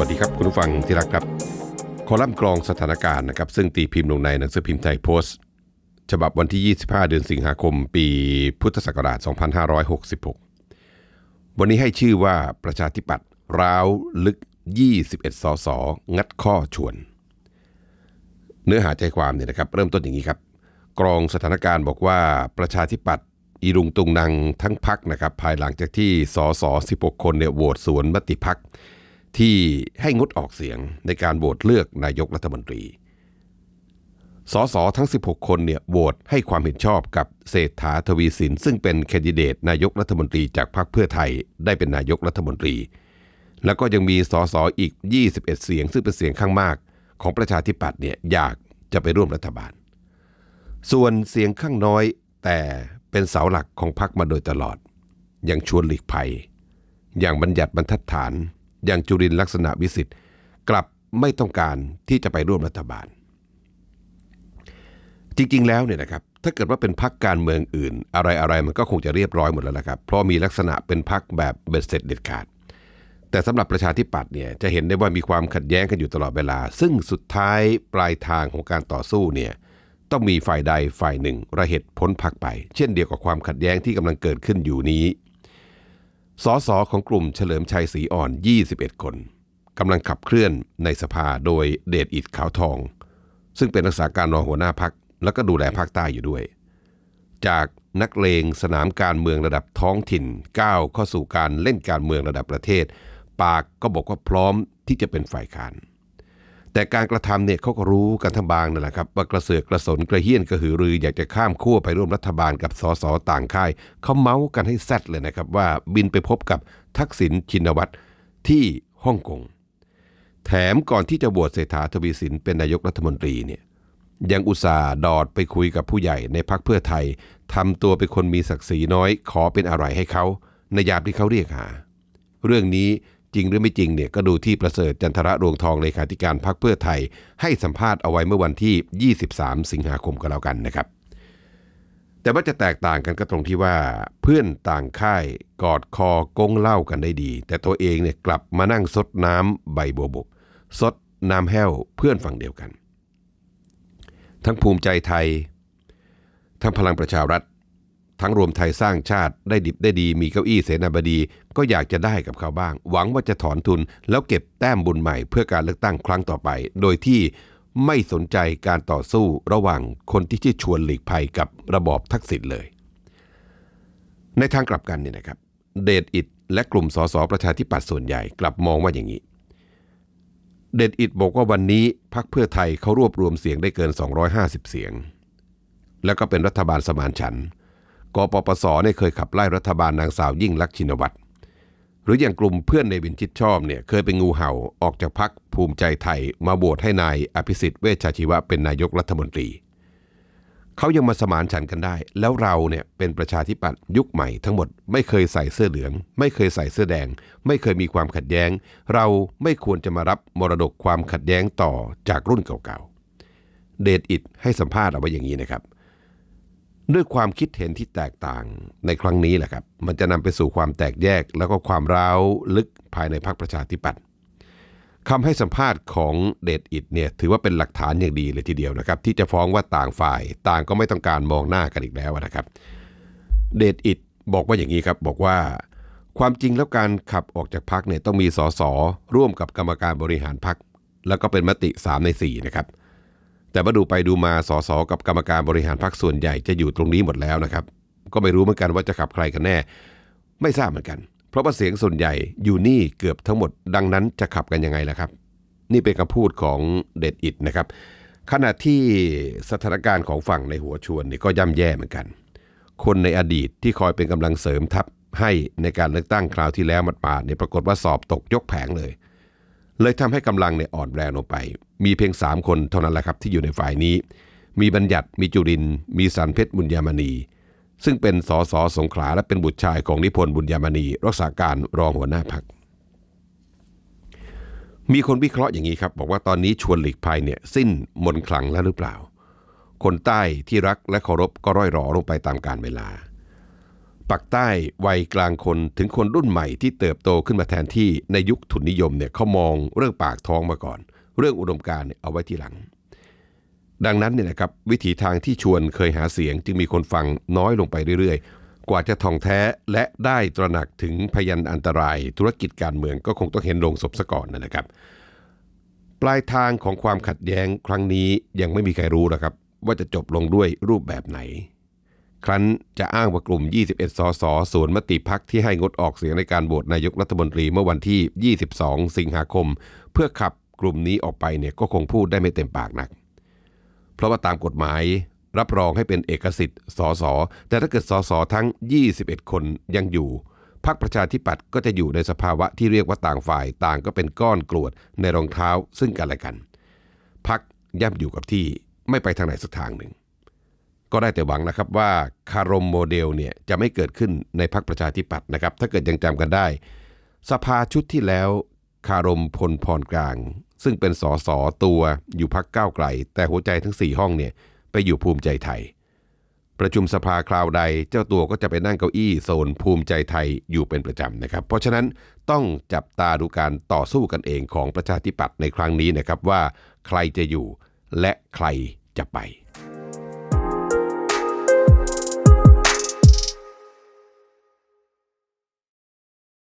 วัสดีครับคุณผู้ฟังที่รักครับ คอลัมน์กรองสถานการณ์นะครับซึ่งตีพิมพ์ลงในหนังสือพิมพ์ไทยโพสต์ ฉบับวันที่ 25 เดือนสิงหาคม ปีพุทธศักราช 2566 วันนี้ให้ชื่อว่าประชาธิปัตย์ร้าวลึก 21 สส งัดข้อชวน เนื้อหาใจความเนี่ยนะครับเริ่มต้นอย่างนี้ครับ กรองสถานการณ์บอกว่าประชาธิปัตย์อีรุงตุงนางทั้งพักนะครับภายหลังจากที่สส16 คนเนี่ยโหวตสวนมติพัก ที่ให้งดออกเสียงในการโหวตเลือกนายกรัฐมนตรี สสทั้ง 16 คนเนี่ยโหวตให้ความเห็นชอบกับเศรษฐาทวีสิน ซึ่งเป็นแคนดิเดตนายกรัฐมนตรีจากพรรคเพื่อไทยได้เป็นนายกรัฐมนตรี แล้วก็ยังมีสสอีก 21 เสียง ซึ่งเป็นเสียงข้างมาก ของประชาธิปัตย์เนี่ยอยากจะไปร่วมรัฐบาล ส่วนเสียงข้างน้อยแต่เป็นเสาหลักของพรรคมาโดยตลอด อย่างชวนหลีกภัย อย่างบัญญัติบรรทัดฐาน อย่างจุรินลักษณะวิสิทธิ์กลับไม่ต้องการที่จะไปร่วมรัฐบาล จริงๆแล้วเนี่ยนะครับถ้าเกิดว่าเป็นพักการเมืองอื่น อะไรๆมันก็คงจะเรียบร้อยหมดแล้วละครับ เพราะมีลักษณะเป็นพักแบบเบ็ดเสร็จเด็ดขาด แต่สำหรับประชาธิปัตย์เนี่ยจะเห็นได้ว่ามีความขัดแย้งกันอยู่ตลอดเวลา ซึ่งสุดท้ายปลายทางของการต่อสู้เนี่ยต้องมีฝ่ายใดฝ่ายหนึ่งระเหตุพ้นพักไป เช่นเดียวกับความขัดแย้งที่กำลังเกิดขึ้นอยู่นี้ สสของกลุ่มเฉลิมชัยศรีอ่อน 21 คนกำลังขับเคลื่อนในสภาโดยเดชอิดขาวทอง ซึ่งเป็นรักษาการรองหัวหน้าพัก แล้วก็ดูแลภาคใต้อยู่ด้วย จากนักเลงสนามการเมืองระดับท้องถิ่นก้าวเข้าสู่การเล่นการเมืองระดับประเทศ ปากก็บอกว่าพร้อมที่จะเป็นฝ่ายค้าน แต่การกระทำเนี่ยเขาก็รู้กันทั้งบางนั่นแหละครับ ว่ากระเสือกกระสนกระเฮี้ยนกระหือรือ อยากจะข้ามขั้วไปร่วมรัฐบาลกับสสต่างค่ายเขาเมาส์กันให้แซดเลยนะครับว่าบินไปพบกับทักษิณชินวัตรที่ฮ่องกงแถมก่อนที่จะโหวตเศรษฐาทวีสินเป็นนายกรัฐมนตรีเนี่ยยังอุตส่าห์ดอดไปคุยกับผู้ใหญ่ในพักเพื่อไทยทำตัวเป็นคนมีศักดิ์ศรีน้อย ขอเป็นอะไรให้เขาในยามที่เขาเรียกหา เรื่องนี้ จริงหรือไม่จริงเนี่ยก็ดูที่ประเสริฐจันทระรวงทองเลขาธิการพรรคเพื่อไทย ให้สัมภาษณ์เอาไว้เมื่อวันที่ 23 สิงหาคมก็แล้วกันนะครับ แต่ว่าจะแตกต่างกันก็ตรงที่ว่าเพื่อนต่างค่ายกอดคอกงเล่ากันได้ดี แต่ตัวเองเนี่ยกลับมานั่งซดน้ำใบบัวบกซดน้ำแห้วเพื่อนฝั่งเดียวกัน ทั้งภูมิใจไทย ทั้งพลังประชารัฐ ทั้งรวมไทยสร้างชาติได้ดิบได้ดีมีเก้าอี้เสนาบดี ก็อยากจะได้กับเขาบ้าง หวังว่าจะถอนทุนแล้วเก็บแต้มบุญใหม่เพื่อการเลือกตั้งครั้งต่อไป โดยที่ไม่สนใจการต่อสู้ระหว่างคนที่ชื่อชวนหลีกภัยกับระบอบทักษิณเลย ในทางกลับกันเนี่ยนะครับ เดชอิดและกลุ่มสสประชาธิปัตย์ส่วนใหญ่กลับมองว่าอย่างนี้ เดชอิดบอกว่าวันนี้พักเพื่อไทยเขารวบรวมเสียงได้เกิน 250 เสียง แล้วก็เป็นรัฐบาลสมานฉันท์ กปปสเนี่ยเคยขับไล่รัฐบาลนางสาวยิ่งลักษณ์ชินวัตรหรืออย่างกลุ่มเพื่อนในวินชิดชอบเนี่ยเคยเป็นงูเห่าออกจากพักภูมิใจไทยมาโหวตให้นายอภิสิทธิ์เวชชาชีวะเป็นนายกรัฐมนตรี เขายังมาสมานฉันกันได้ แล้วเราเนี่ยเป็นประชาธิปัตย์ยุคใหม่ทั้งหมดไม่เคยใส่เสื้อเหลือง ไม่เคยใส่เสื้อแดง ไม่เคยมีความขัดแย้ง เราไม่ควรจะมารับมรดกความขัดแย้งต่อจากรุ่นเก่าๆเดชอิดให้สัมภาษณ์เอาไว้อย่างนี้นะครับ ด้วยความคิดเห็นที่แตกต่างในครั้งนี้แหละครับ มันจะนำไปสู่ความแตกแยก แล้วก็ความร้าวลึกภายในพรรคประชาธิปัตย์คำให้สัมภาษณ์ของเดชอิดเนี่ยถือว่าเป็นหลักฐานอย่างดีเลยทีเดียวนะครับ ที่จะฟ้องว่าต่างฝ่ายต่างก็ไม่ต้องการมองหน้ากันอีกแล้วนะครับ เดชอิดบอกว่าอย่างนี้ครับบอกว่า ความจริงแล้วการขับออกจากพักเนี่ยต้องมีสสร่วมกับกรรมการบริหารพักแล้วก็เป็นมติ 3 ใน4นะครับ แต่มาดูไปดูมาสสกับกรรมการบริหารพรรคส่วนใหญ่จะอยู่ตรงนี้หมดแล้วนะครับ ก็ไม่รู้เหมือนกันว่าจะขับใครกันแน่ ไม่ทราบเหมือนกัน เพราะว่าเสียงส่วนใหญ่อยู่นี่เกือบทั้งหมด ดังนั้นจะขับกันยังไงล่ะครับ นี่เป็นคำพูดของเดดอิดนะครับขณะที่สถานการณ์ของฝั่งในหัวชวนนี่ก็ย่ำแย่เหมือนกัน คนในอดีตที่คอยเป็นกำลังเสริมทัพให้ในการเลือกตั้งคราวที่แล้วมันปาดเนี่ยปรากฏว่าสอบตกยกแผงเลย เลยทำให้กำลังเนี่ยอ่อนแรงลงไป มีเพียง 3 คนเท่านั้นแหละครับที่อยู่ในฝ่ายนี้ มีบัญญัติมีจุริน มีสันเพชรบุญยามณี ซึ่งเป็นสสสงขลาและเป็นบุตรชายของนิพนธ์บุญยามณี รักษาการรองหัวหน้าพักมีคนวิเคราะห์อย่างนี้ครับ บอกว่าตอนนี้ชวนหลีกภัยเนี่ยสิ้นมนต์ขลังแล้วหรือเปล่า คนใต้ที่รักและเคารพก็ร่อยหรอลงไปตามกาลเวลา ปักใต้วัยกลางคนถึงคนรุ่นใหม่ที่เติบโตขึ้นมาแทนที่ในยุคทุนนิยมเนี่ยเขามองเรื่องปากท้องมาก่อนเเรื่องอุดมการณ์เนี่ยเอาไว้ทีหลัง ดังนั้นเนี่ยนะครับวิถีทางที่ชวนเคยหาเสียงจึงมีคนฟังน้อยลงไปเรื่อยๆ กว่าจะท่องแท้และได้ตระหนักถึงพยันอันตราย ธุรกิจการเมืองก็คงต้องเห็นลงศพซะก่อนนะครับ ปลายทางของความขัดแย้งครั้งนี้ยังไม่มีใครรู้นะครับ ว่าจะจบลงด้วยรูปแบบไหนครั้นจะอ้างว่ากลุ่ม 21 สสสวนมติพักที่ให้งดออกเสียงในการโหวตนายกรัฐมนตรีเมื่อวันที่ 22 สิงหาคม เพื่อขับ กลุ่มนี้ออกไปเนี่ยก็คงพูดได้ไม่เต็มปากนัก เพราะว่าตามกฎหมายรับรองให้เป็นเอกสิทธิ์สสแต่ถ้าเกิดสสทั้ง 21 คนยังอยู่พรรคประชาธิปัตย์ก็จะอยู่ในสภาวะที่เรียกว่าต่างฝ่ายต่างก็เป็นก้อนกรวดในรองเท้าซึ่งกันและกันพักย่ำอยู่กับที่ไม่ไปทางไหนสักทางหนึ่ง ก็ได้แต่หวังนะครับว่าคารมโมเดลเนี่ยจะไม่เกิดขึ้นในพรรคประชาธิปัตย์นะครับ ถ้าเกิดยังจำกันได้ สภาชุดที่แล้วคารมพลพรกลาง ซึ่งเป็นสสตัวอยู่พักก้าวไกล แต่หัวใจทั้ง 4 ห้องเนี่ยไปอยู่ภูมิใจไทย ประชุมสภาคราวใดเจ้าตัวก็จะไปนั่งเก้าอี้โซนภูมิใจไทยอยู่เป็นประจำนะครับ เพราะฉะนั้นต้องจับตาดูการต่อสู้กันเองของประชาธิปัตย์ในครั้งนี้นะครับว่าใครจะอยู่และใครจะไป